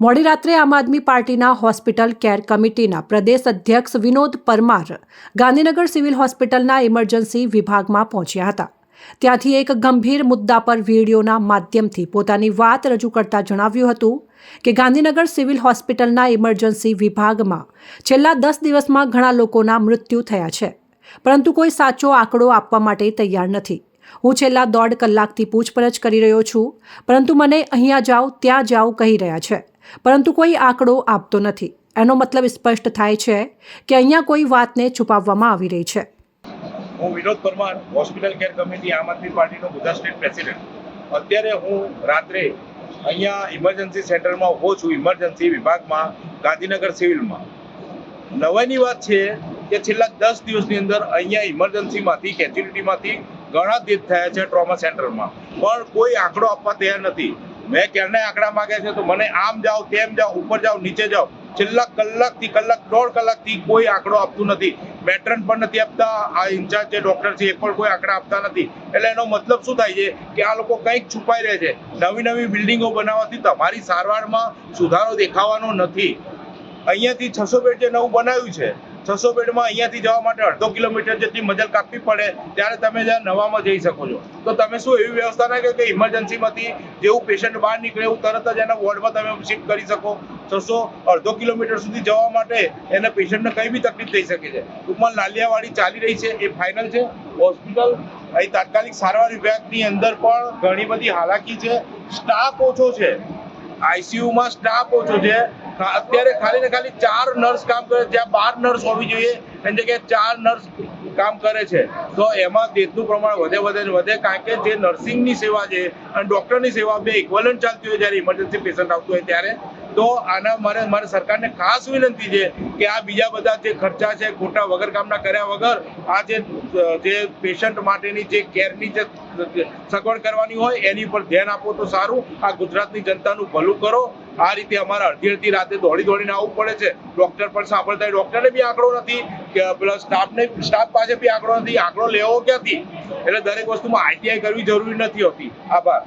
મોડી રાત્રે આમ આદમી પાર્ટીના હોસ્પિટલ કેર કમિટીના પ્રદેશ અધ્યક્ષ વિનોદ પરમાર ગાંધીનગર સિવિલ હોસ્પિટલના ઇમરજન્સી વિભાગમાં પહોંચ્યા હતા. ત્યાંથી એક ગંભીર મુદ્દા પર વિડીયોના માધ્યમથી પોતાની વાત રજૂ કરતા જણાવ્યું હતું કે ગાંધીનગર સિવિલ હોસ્પિટલના ઇમરજન્સી વિભાગમાં છેલ્લા દસ દિવસમાં ઘણા લોકોના મૃત્યુ થયા છે. પરંતુ કોઈ સાચો આંકડો આપવા માટે તૈયાર નથી. હું છેલ્લા દોઢ કલાકથી પૂછપરછ કરી રહ્યો છું, પરંતુ મને અહીંયા જાઓ, ત્યાં જાઓ કહી રહ્યા છે. પરંતુ કોઈ આંકડો આપતો નથી. એનો મતલબ સ્પષ્ટ થાય છે કે અહીંયા કોઈ વાતને છુપાવવામાં આવી રહી છે. હું Vinod Parmar, hospital care committee, Aam Aadmi પાર્ટીનો ગુજરાત સ્ટેટ પ્રેસિડેન્ટ. અત્યારે હું રાત્રે અહીંયા ઇમરજન્સી સેન્ટરમાં ઊભો છું, ઇમરજન્સી વિભાગમાં, ગાંધીનગર સિવિલમાં. નવાઈની વાત છે કે છેલ્લા દસ દિવસની અંદર અહીંયા ઇમરજન્સીમાંથી કેજ્યુલિટીમાંથી ઘણા ડેથ થયા છે ટ્રોમા સેન્ટરમાં. પણ કોઈ આંકડો આપવા તૈયાર નથી. મેં ક્યારના આંકડા માંગ્યા છે તો મને આમ જાઓ, તેમ જાઓ, ઉપર જાઓ, નીચે જાઓ. છેલ્લા કલાકથી કલાક, દોઢ કલાકથી કોઈ આંકડો આપતું નથી. મેટ્રન પણ નથી આપતા, આ ઇન્ચાર્જ જે ડોક્ટર છે એ પણ કોઈ આંકડા આપતા નથી. એટલે એનો મતલબ શું થાય છે કે આ લોકો કંઈક છુપાઈ રહે છે. નવી નવી બિલ્ડિંગો બનાવવાથી તમારી સારવારમાં સુધારો દેખાવાનો નથી. અહીંયાથી છસો બેડ જે નવું બનાવ્યું છે છસો બેડમાં અહીંયાથી જવા માટે અડધો કિલોમીટર જેટલી મજલ કાપવી પડે ત્યારે તમે જ્યાં નવામાં જઈ શકો છો. તો તમે શું એવી વ્યવસ્થા ના કે ઇમરજન્સીમાંથી જેવું પેશન્ટ બહાર નીકળે એવું તરત જ એના વોર્ડમાં તમે શિફ્ટ કરી શકો. છસો અડધો કિલોમીટર સુધી જવા માટે એને પેશન્ટને કંઈ બી તકલીફ થઈ શકે છે. ટૂંકમાં લાલિયાવાડી ચાલી રહી છે, એ ફાઇનલ છે. હોસ્પિટલ અહીં તાત્કાલિક સારવાર વિભાગની અંદર પણ ઘણી બધી હાલાકી છે. સ્ટાફ ઓછો છે. આઈસીયુમાં સ્ટાફ ઓછો છે. અત્યારે ખાલી ને ખાલી ચાર નર્સ કામ કરે ત્યાં બાર નર્સ હોવી જોઈએ, એની જગ્યાએ ચાર નર્સ કામ કરે છે. તો એમાં ડેથનું પ્રમાણ વધે વધે વધે, કારણ કે જે નર્સિંગની સેવા છે અને ડૉક્ટરની સેવા બે ઇક્વલન્ટ ચાલતી હોય જ્યારે ઇમરજન્સી પેશન્ટ આવતું હોય ત્યારે તો આના મારે મારે સરકારને ખાસ વિનંતી છે કે આ બીજા બધા જે ખર્ચા છે, ખોટા વગર કામના કર્યા વગર, આ જે પેશન્ટ માટેની જે કેરની જે સગવડ કરવાની હોય, એની પર ધ્યાન આપો તો સારું. આ ગુજરાતની જનતાનું ભલું કરો. આ રીતે અમારે અડધી અડધી રાતે દોડી દોડીને આવવું પડે છે. ડોક્ટર પણ સાંભળતા ડોક્ટરને બી આંકડો નથી કે પ્લસ સ્ટાફને, સ્ટાફ પાસે બી આંકડો નથી. આંકડો લેવો ક્યાંથી? એટલે દરેક વસ્તુમાં આઈટીઆઈ કરવી જરૂરી નથી હોતી. આભાર.